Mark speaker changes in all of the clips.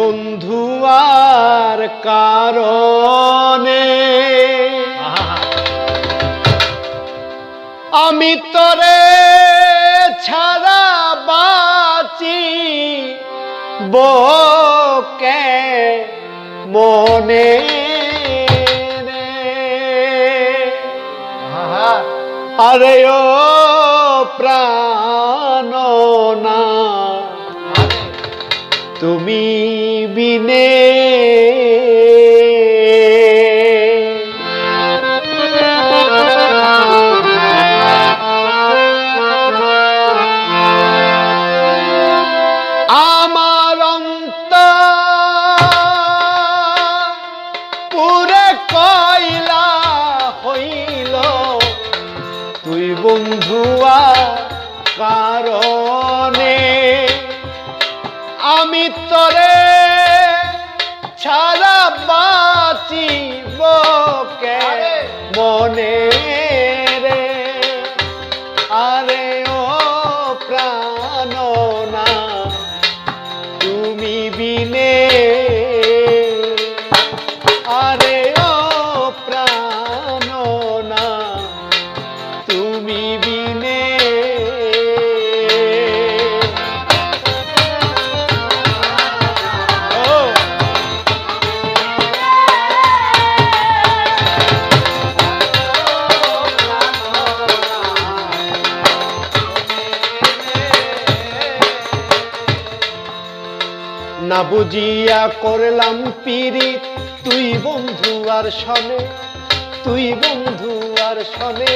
Speaker 1: বন্ধু আর কারণে। আমি তরে ছাড়া বাঁচি বকে মনে আরে ও প্রাণ না। তুমি বিনে আমার অন্ত পুরে কইলা হইল। তুই বন্ধুয়া কারণে আমি তরে ছাড়া বাঁচিব না বুঝিয়া করলাম পিরি তুই বন্ধু আর শনে তুই বন্ধু আর শনে।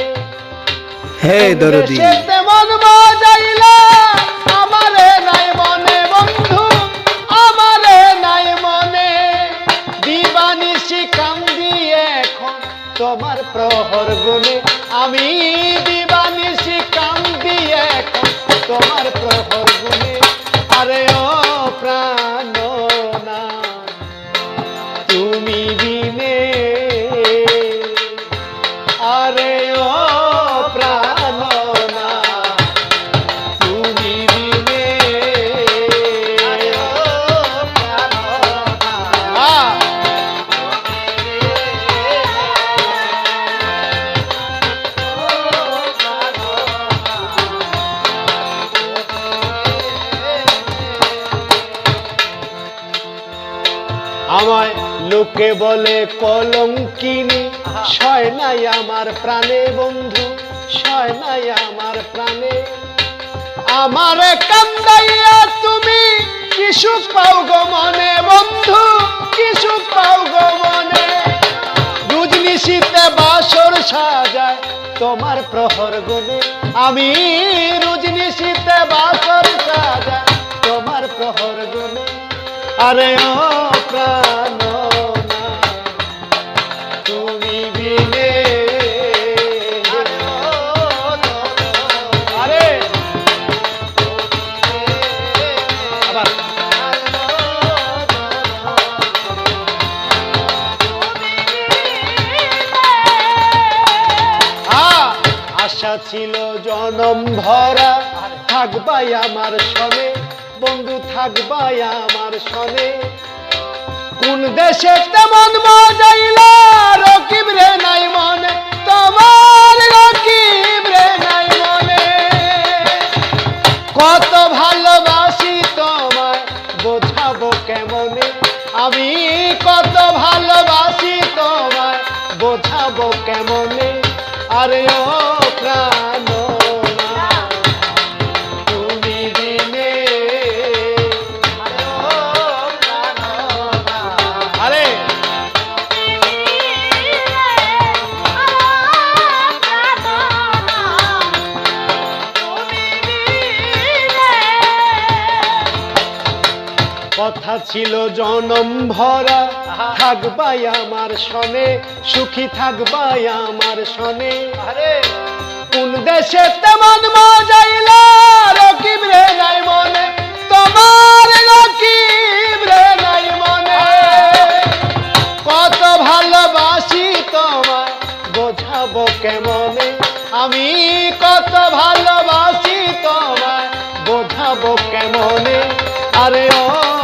Speaker 2: হে দরদি।
Speaker 1: তেমন বাজাইলা আমারে নাই মনে বন্ধু আমারে নাই মনে। দিবানিশি কান্দি এখন তোমার প্রহর গুনে আমি দিবানিশি কান্দি এখন তোমার প্রহর গুনে আরে ও প্রাণ। তুমি বিনে আরে ও প্রাণ না তুমি বিনে আরে ও প্রাণ না। আমায় লোকে বলে কলঙ্কিনী, সয় নাই আমার প্রাণে বন্ধু, সয় নাই আমার প্রাণে। আমার কান্দাইয়া তুমি, কি সুখ পাও গো মনে বন্ধু, কি সুখ পাও গো মনে? রুজনি শীতে বাসর সাজায় তোমার প্রহর গুনে আমি রুজনি শীতে বাসর সাজায় তোমার প্রহর গুনে আরে ও ছিল জনম ভরা থাকবাই আমার সনে বন্ধু থাকবাই আমার সনে কোন দেশে তেমন মজাইলা রকিব রে নাই মনে, তোমার রকিব রে নাই মনে। কত ভালোবাসি তোমায়, বোঝাবো কেমনে? আমি কত ভালোবাসি তোমায়, বোঝাবো কেমনে? আরে ও কথা ছিল জনম ভরা। থাকবাই আমার সনে সুখী থাকবাই আমার সনে। আরে। কোন দেশে তেমন মজাইলা রকিব রে নাই মনে। তোমার রকিব রে নাই মনে। কত ভালোবাসি তোমায় বোঝাবো কেমনে? আমি কত ভালোবাসি তোমায় বোঝাবো কেমনে? আরে ও